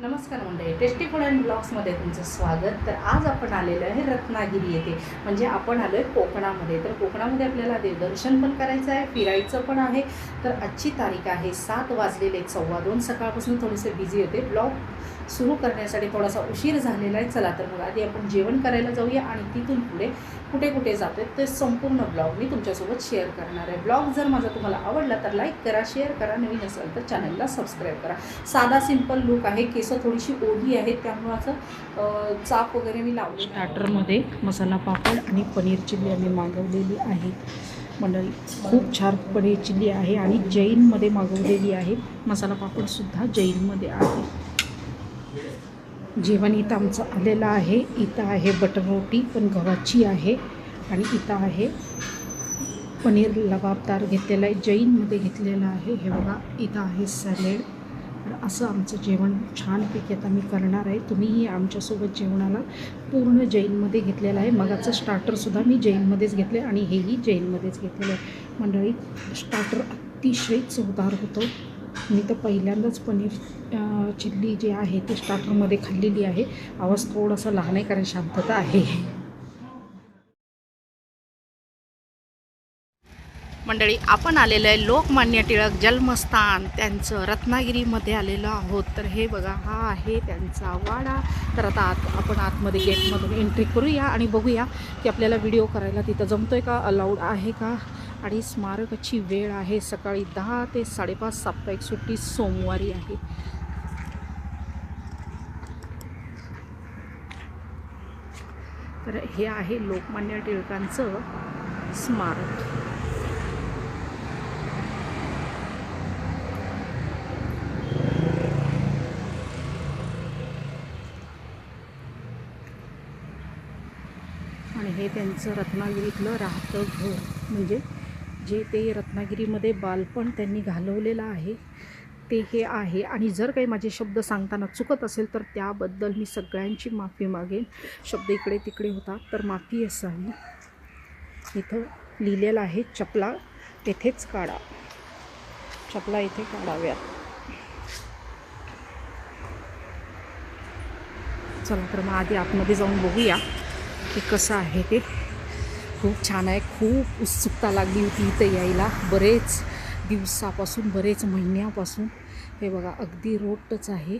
नमस्कार मंडळी tasty food and ब्लॉग्समध्ये तुमचं स्वागत. तर आज आपण आलेलो आहे रत्नागिरी येथे. म्हणजे आपण आलो आहे कोकणामध्ये. तर कोकणामध्ये आपल्याला देवदर्शन पण करायचं आहे फिरायचं पण आहे. तर आजची तारीख आहे सात वाजलेले एक सव्वा दोन. सकाळपासून थोडेसे बिझी होते. ब्लॉग सुरू करण्यासाठी थोडासा उशीर झालेला आहे. चला तर मग आधी आपण जेवण करायला जाऊया आणि तिथून पुढे कुठे कुठे जातोय ते संपूर्ण ब्लॉग मी तुमच्यासोबत शेअर करणार आहे. ब्लॉग जर माझा तुम्हाला आवडला तर लाईक करा शेअर करा नवीन असेल तर चॅनलला सबस्क्राईब करा. साधा सिंपल लुक आहे. केसं थोडीशी ओढी आहेत त्यामुळं असं चाप वगैरे मी लावले स्टार्टरमध्ये मसाला पापड आणि पनीर चिल्ली आम्ही मागवलेली आहे. मंडळी खूप छान पनीर चिल्ली आहे आणि जैनमध्ये मागवलेली आहे. मसाला पापडसुद्धा जैनमध्ये आहे. जेवण इथं आमचं आलेलं आहे. इथं आहे बटर रोटी पण गव्हाची आहे. आणि इथं आहे पनीर लबाबदार घेतलेलं आहे. जैनमध्ये घेतलेलं आहे. हे बघा इथं आहे सॅलेड. तर असं आमचं जेवण छानपैकी आता मी करणार आहे. तुम्हीही आमच्यासोबत जेवणाला पूर्ण जैनमध्ये घेतलेलं आहे. मगाचं स्टार्टरसुद्धा मी जैनमध्येच घेतले आणि हेही जैनमध्येच घेतलेलं आहे. मंडळी स्टार्टर अतिशय चवदार होतं. मी तर पहिल्यांदाच पनीर चिल्ली जे आहे ते स्टार्टरमध्ये खाल्लेली आहे. आवाज थोडासा लहान आहे कारण शांतता आहे. मंडळी आपण आलेलं आहे लोकमान्य टिळक जन्मस्थान. त्यांचं रत्नागिरीमध्ये आलेलो आहोत. तर हे बघा हा आहे त्यांचा वाडा. तर आता आत आपण आतमध्ये गेटमधून एंट्री करूया आणि बघूया की आपल्याला व्हिडिओ करायला तिथं जमतोय का? अलाउड आहे का? आणि स्मारकाची वेळ आहे. सकाळी दहा ते साडेपाच साप्ताहिक सुट्टी सोमवारी आहे. तर हे आहे लोकमान्य टिळकांचं स्मारक. आणि हे त्यांचं रत्नागिरीतलं राहतं घर म्हणजे जे ते रत्नागिरीमध्ये बालपण त्यांनी घालवलेलं आहे ते हे आहे. आणि जर काही माझे शब्द सांगताना चुकत असेल तर त्याबद्दल मी सगळ्यांची माफी मागेन. शब्द इकडे तिकडे होता तर माफी असावी. इथं लिहिलेलं आहे चपला तेथेच काढा. चपला इथे काढाव्यात. चला तर मग आधी आतमध्ये जाऊन बघूया की कसं आहे ते. खूप छान आहे. खूप उत्सुकता लागली होती इथं यायला. बरेच दिवसापासून बरेच महिन्यापासून. हे बघा अगदी रोडच आहे.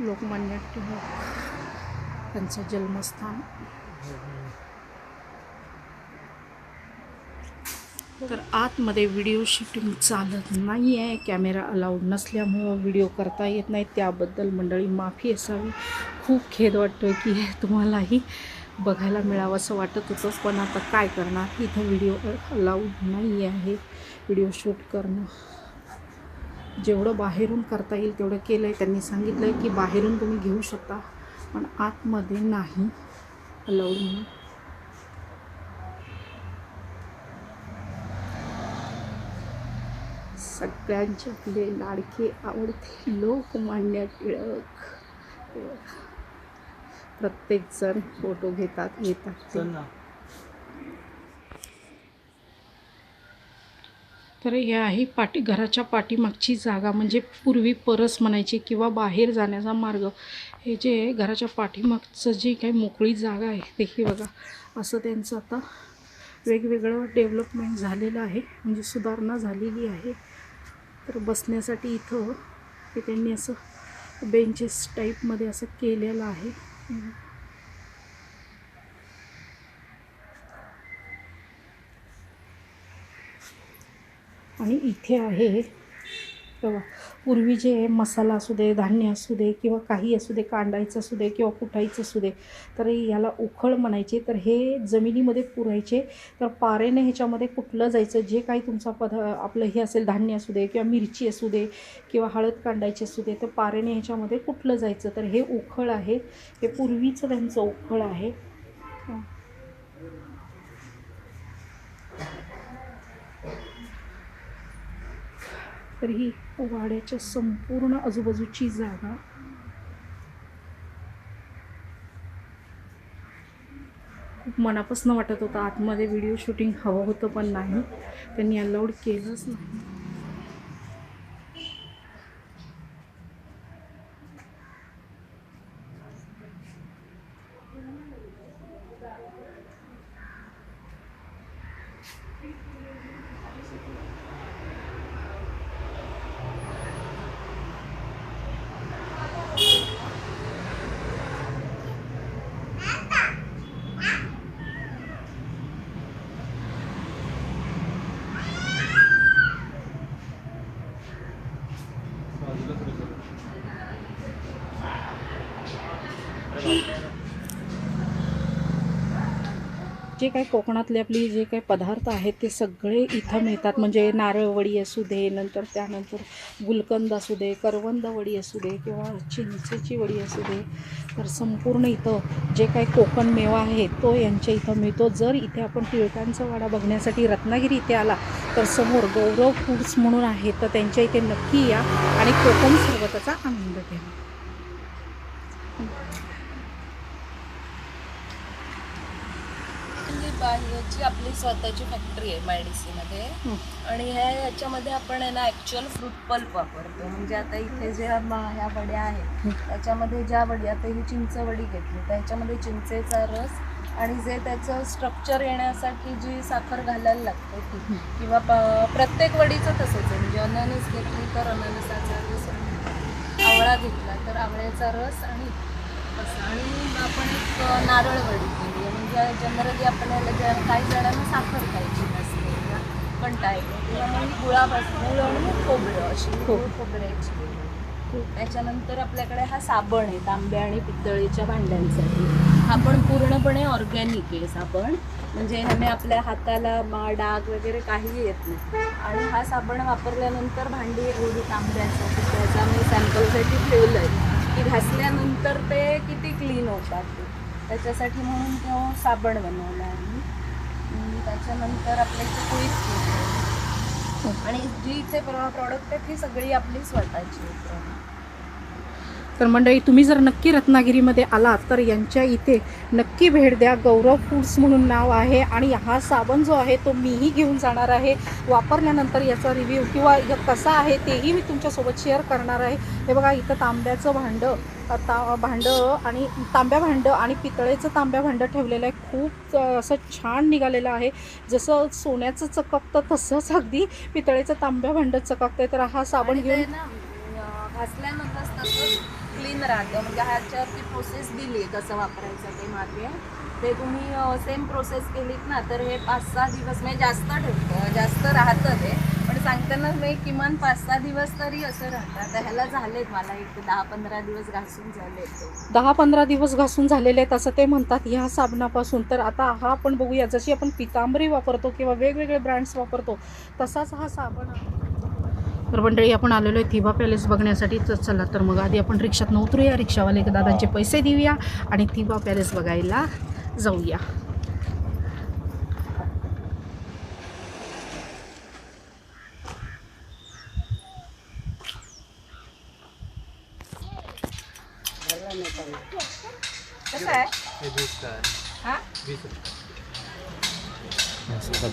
लोकमान्य टिळक त्यांचं जन्मस्थान. तर आतमध्ये व्हिडिओ शूटिंग चालत नाही आहे कॅमेरा अलाउड नसल्यामुळं व्हिडिओ करता येत नाही. त्याबद्दल मंडळी माफी असावी. खूप खेद वाटतो आहे की हे तुम्हालाही बघायला मिळावं असं वाटत होतं पण आता काय करणार? इथं व्हिडिओ अलाउड नाही आहे. व्हिडिओ शूट करणं. जेवढं बाहेरून करता येईल तेवढं केलं आहे त्यांनी सांगितलं आहे की बाहेरून तुम्ही घेऊ शकता पण आतमध्ये नाही. अलाउड म्हणून सगळ्यांचे आपले लाडके आवडते लोकमान्य टिळक. प्रत्येक जण फोटो घेतात येतात ते. तर हे आहे पाठी घराच्या पाठीमागची जागा म्हणजे पूर्वी परस म्हणायची किंवा बाहेर जाण्याचा मार्ग. हे जे आहे घराच्या पाठीमागचं जे काही मोकळी जागा आहे ते हे बघा. असं त्यांचं आता वेगवेगळं डेव्हलपमेंट झालेलं आहे म्हणजे सुधारणा झालेली आहे. तर बसण्यासाठी इथं हे त्यांनी असं बेंचेस टाईपमध्ये असं केलेलं आहे. आणि इथे आहे तेव्हा. पूर्वी जे मसाला असू दे धान्य असू दे किंवा काही असू दे कांडायचं असू दे किंवा कुटायचं असू दे तर याला उखळ म्हणायचे. तर हे जमिनीमध्ये पुरायचे. तर पारेने ह्याच्यामध्ये कुठलं जायचं? जे काही तुमचा पद आपलं हे असेल धान्य असू दे किंवा मिरची असू दे किंवा हळद कांडायची असू दे तर पारेने ह्याच्यामध्ये कुठलं जायचं? तर हे उखळ आहे. हे पूर्वीचं त्यांचं उखळ आहे. तर ही वाड्याच्या संपूर्ण आजूबाजूची जागा खूप मनापासून वाटत होतं. आतमध्ये व्हिडिओ शूटिंग हवं होतं पण नाही. त्यांनी अलाउड केलंच नाही. जे काही कोकणातले आपली जे काही पदार्थ आहेत ते सगळे इथं मिळतात. म्हणजे नारळवडी असू दे नंतर त्यानंतर गुलकंद असू दे करवंद वडी असू दे किंवा चिंचेची वडी असू दे तर संपूर्ण इथं जे काही कोकण मेवा आहे तो यांच्या इथं मिळतो. जर इथे आपण टिळकांचा वाडा बघण्यासाठी रत्नागिरी इथे आला तर समोर गौरव फूड्स म्हणून आहे तर त्यांच्या इथे नक्की या आणि कोकण सरबताचा आनंद घ्या. बाहेरची आपली स्वतःची फॅक्टरी आहे मायडीसीमध्ये. आणि ह्या याच्यामध्ये आपण आहे ना ॲक्च्युअल फ्रूट पल्प वापरतो. म्हणजे आता इथे ज्या ह्या वड्या आहेत त्याच्यामध्ये ज्या वडी आता ही चिंच वडी घेतली त्याच्यामध्ये चिंचेचा रस आणि जे त्याचं स्ट्रक्चर येण्यासाठी जी साखर घालायला लागते ती किंवा प्रत्येक वडीचं तसंच आहे. म्हणजे अननस घेतली तर अननसाचा रस आवळा घेतला तर आवळ्याचा रस आणि असं. आणि आपण एक नारळ वडी केली. जनरली आपल्याला ज्या काही जणांना साखर खायची नसते किंवा कंटाळा येतो. किंवा मग ही गुळापासून गुळ आणि खोबरं अशी हो. गुळ खोबऱ्याची. केली त्याच्यानंतर आपल्याकडे हा साबण आहे तांब्या आणि पितळीच्या भांड्यांसाठी. हा पण पूर्णपणे ऑर्गॅनिक आहे साबण. म्हणजे ह्याने आपल्या हाताला मा डाग वगैरे काही येत नाही. आणि हा साबण वापरल्यानंतर भांडी एवढी तांब्याचा पितळ्याचा मी सॅम्पलसाठी ठेवलं आहे की घासल्यानंतर ते किती क्लीन होतात त्याच्यासाठी म्हणून तो साबण बनवला आहे. त्याच्यानंतर आपल्या इथे कुळीत आणि जी इथे प्रॉडक्ट आहेत ही सगळी आपली स्वतःची आहेत तर मंडळी तुम्ही जर नक्की रत्नागिरीमध्ये आलात तर यांच्या इथे नक्की भेट द्या. गौरव फूड्स म्हणून नाव आहे आणि हा साबण जो आहे तो मीही घेऊन जाणार आहे. वापरल्यानंतर याचा रिव्ह्यू किंवा य- कसा आहे तेही मी तुमच्यासोबत शेअर करणार आहे. हे बघा इथं तांब्याचं भांडं ता भांडं आणि तांब्या भांडं आणि पितळेचं तांब्या भांडं ठेवलेलं आहे. खूप असं छान निघालेलं आहे. जसं सोन्याचं चककतं तसंच अगदी पितळेचं तांब्या भांडं चककतंय. तर हा साबण घेऊन घासल्यानंतर क्लीन राहतं. म्हणजे ह्याच्यावरती प्रोसेस दिली आहे कसं वापरायचं ते मागे. ते तुम्ही सेम प्रोसेस केलीत ना तर हे पाच सहा दिवस म्हणजे जास्त ठेवतं. जास्त राहतं ते. पण सांगताना मी किमान पाच सहा दिवस तरी असं राहतं. आता ह्याला झालेत मला एक दहा पंधरा दिवस घासून झाले दहा पंधरा दिवस घासून झालेले आहेत असं ते म्हणतात ह्या साबणापासून. तर आता हा आपण बघूया. जशी आपण पितांबरी वापरतो किंवा वेगवेगळे ब्रँड्स वापरतो तसाच हा साबण आहे. तर मंडळी आपण आलेलो आहे थिबा पॅलेस बघण्यासाठी. तर चला तर मग आधी आपण रिक्षात उतरूया. रिक्षावाले दादांचे पैसे देऊया आणि थिबा पॅलेस बघायला जाऊया.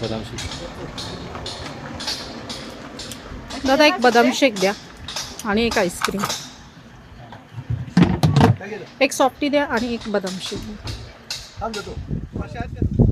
बदाम शेक. दादा एक बदाम शेक द्या आणि एक आईस्क्रीम. एक सॉफ्टी द्या आणि एक बदाम शेक द्या थांब देतो. मासे आहेत का?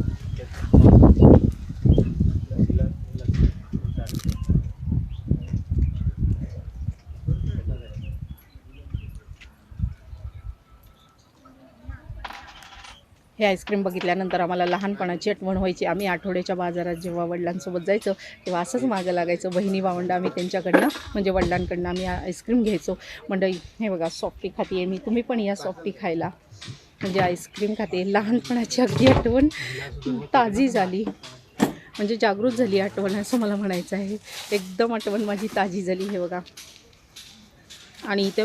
हे आईस्क्रीम बघितल्यानंतर आम्हाला लहानपणाची आठवण व्हायची. आम्ही आठवड्याच्या बाजारात जेव्हा वडिलांसोबत जायचो तेव्हा असंच मागं लागायचं. बहिणी भावंड आम्ही त्यांच्याकडनं म्हणजे वडिलांकडनं आम्ही आईस्क्रीम घ्यायचो. मंडळी हे बघा सॉफ्टी खाते आहे मी. तुम्ही पण या सॉफ्टी खायला. म्हणजे आईस्क्रीम खाते. लहानपणाची अगदी आठवण ताजी झाली. म्हणजे जागृत झाली आठवण असं मला म्हणायचं आहे. एकदम आठवण माझी ताजी झाली हे बघा. आणि इथे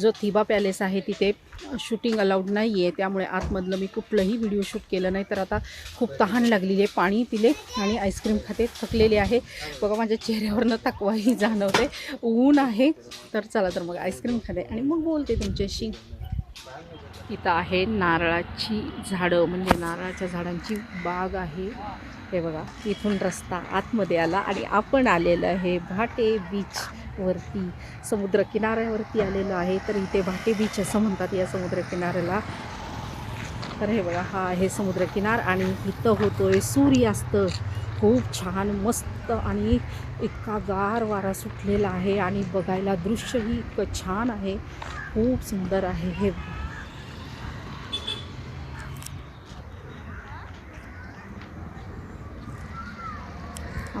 जो थिबा पॅलेस आहे तिथे शूटिंग अलाउड नाही आहे त्यामुळे आतमधलं मी कुठलंही व्हिडिओ शूट केलं नाही. तर आता खूप तहान लागलेली आहे पाणी पिले आणि आईस्क्रीम खाते थकलेले आहे. बघा माझ्या चेहऱ्यावरनं थकवाही जाणवते. ऊन आहे. तर चला तर मग आईस्क्रीम खाते आणि मग बोलते तुमच्याशी. इथं आहे नारळाची झाडं. म्हणजे नारळाच्या झाडांची बाग आहे. हे बघा इथून रस्ता आतमध्ये आला आणि आपण आलेलं आहे भाटे बीच. वरती समुद्र किनाऱ्यावरती आलेलो आहे. तर इथे भाटे बीच असं म्हणतात या समुद्र किनाऱ्याला तर हे बघा हा आहे समुद्र किनार आणि इथं होतोय सूर्यास्त. खूप छान मस्त आणि इतका गार वारा सुटलेला आहे आणि बघायला दृश्यही इतकं छान आहे. खूप सुंदर आहे हे.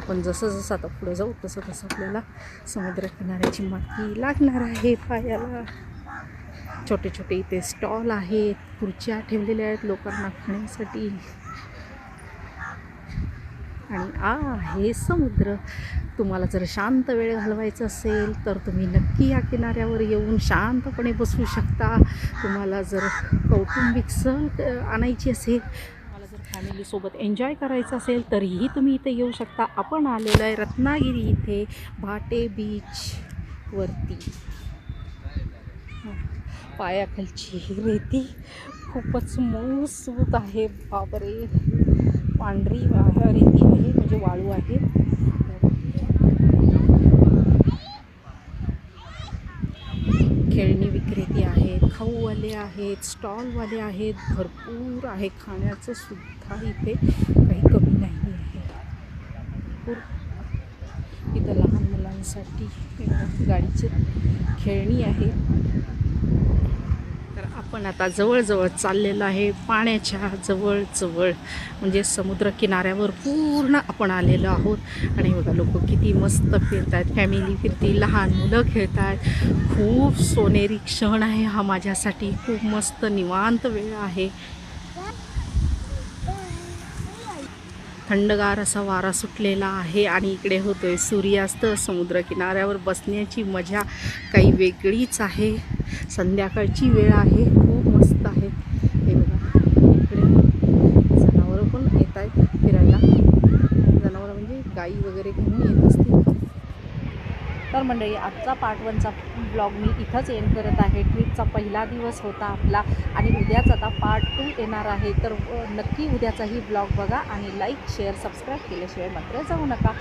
आपण जसं जसं आता पुढे जाऊ तसं तसं आपल्याला समुद्र किनाऱ्याची माती लागणार आहे पायाला छोटे छोटे इथे स्टॉल आहेत खुर्च्या ठेवलेल्या आहेत लोकांना खाण्यासाठी. आणि आ आहे समुद्र. तुम्हाला जर शांत वेळ घालवायचा असेल तर तुम्ही नक्की या किनाऱ्यावर येऊन शांतपणे बसू शकता. तुम्हाला जर कौटुंबिक सहल आणायची असेल फॅमिलीसोबत एन्जॉय करायचं असेल तरीही तुम्ही इथे येऊ शकता. आपण आलेलो आहे रत्नागिरी इथे भाटे बीच वरती. पायाखालची ही रेती खूपच मऊसूत आहे. बापरे. पांढरी रेती आहे म्हणजे वाळू आहे खेळणी विक्रेते आहेत खाऊवाले आहेत स्टॉलवाले आहेत भरपूर आहे. खाण्याचं सुद्धा इथे काही कमी नाही आहे. भरपूर. इथं लहान मुलांसाठी गाडीचे खेळणी आहे. आपण आता जवळजवळ चाललेलो आहे पाण्याच्या जवळजवळ म्हणजे समुद्र किनाऱ्यावर पूर्ण आपण आलेलो आहोत. आणि बघा लोक किती मस्त फिरत आहेत फॅमिली फिरती लहान मुलं खेळत आहेत खूप सोनेरी क्षण आहे हा माझ्यासाठी. खूप मस्त निवांत वेळ आहे. थंडगार असा वारा सुटलेला आहे आणि इकडे होतो आहे सूर्यास्त. समुद्रकिनाऱ्यावर बसण्याची मजा काही वेगळीच आहे. संध्याकाळची वेळ आहे. खूप मस्त आहे हे बघा इकडे जनावरं पण येत आहेत फिरायला जनावरं म्हणजे गाई वगैरे घेऊन येत असतील तर मंडळी आजचा पार्ट वनचा ब्लॉग मी इथंच एंड करत आहे. ट्रिपचा पहिला दिवस होता आपला आणि उद्याच आता पार्ट टू येणार आहे. तर नक्की उद्याचाही ब्लॉग बघा आणि लाईक शेअर सबस्क्राईब केल्याशिवाय मात्र जाऊ नका.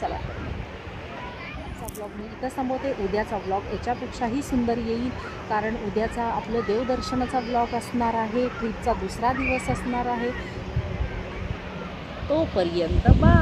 चला. आजचा ब्लॉग मी इथं थांबवते. उद्याचा ब्लॉग याच्यापेक्षाही सुंदर येईल कारण उद्याचा आपलं देवदर्शनाचा ब्लॉग असणार आहे. ट्रिपचा दुसरा दिवस असणार आहे. तोपर्यंत बा